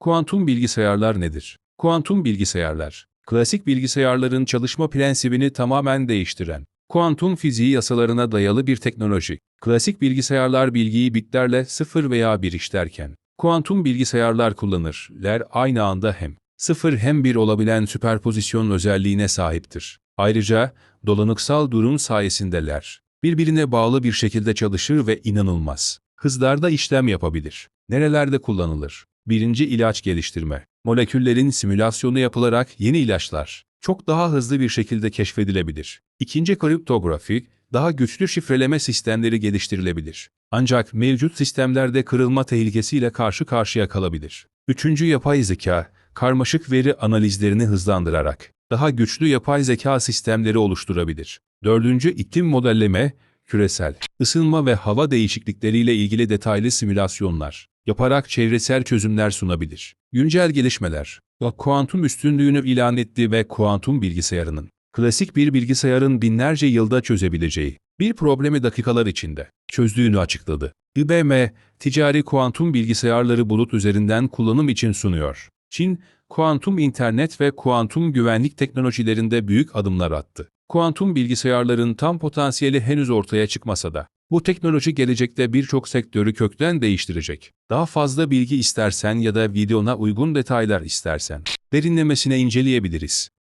Kuantum bilgisayarlar nedir? Kuantum bilgisayarlar, klasik bilgisayarların çalışma prensibini tamamen değiştiren, kuantum fiziği yasalarına dayalı bir teknoloji. Klasik bilgisayarlar bilgiyi bitlerle 0 veya 1 işlerken, kuantum bilgisayarlar kullanırlar aynı anda hem 0 hem 1 olabilen süperpozisyon özelliğine sahiptir. Ayrıca dolanıksal durum sayesindeler. Birbirine bağlı bir şekilde çalışır ve inanılmaz. Hızlarda işlem yapabilir. Nerelerde kullanılır? Birinci ilaç geliştirme. Moleküllerin simülasyonu yapılarak yeni ilaçlar çok daha hızlı bir şekilde keşfedilebilir. İkinci kriptografi, daha güçlü şifreleme sistemleri geliştirilebilir. Ancak mevcut sistemlerde kırılma tehlikesiyle karşı karşıya kalabilir. Üçüncü yapay zeka, karmaşık veri analizlerini hızlandırarak daha güçlü yapay zeka sistemleri oluşturabilir. Dördüncü iklim modelleme, küresel ısınma ve hava değişiklikleriyle ilgili detaylı simülasyonlar yaparak çevresel çözümler sunabilir. Güncel gelişmeler, kuantum üstünlüğünü ilan etti ve kuantum bilgisayarının klasik bir bilgisayarın binlerce yılda çözebileceği bir problemi dakikalar içinde çözdüğünü açıkladı. IBM, ticari kuantum bilgisayarları bulut üzerinden kullanım için sunuyor. Çin, kuantum internet ve kuantum güvenlik teknolojilerinde büyük adımlar attı. Kuantum bilgisayarların tam potansiyeli henüz ortaya çıkmasa da, bu teknoloji gelecekte birçok sektörü kökten değiştirecek. Daha fazla bilgi istersen ya da videona uygun detaylar istersen, derinlemesine inceleyebiliriz.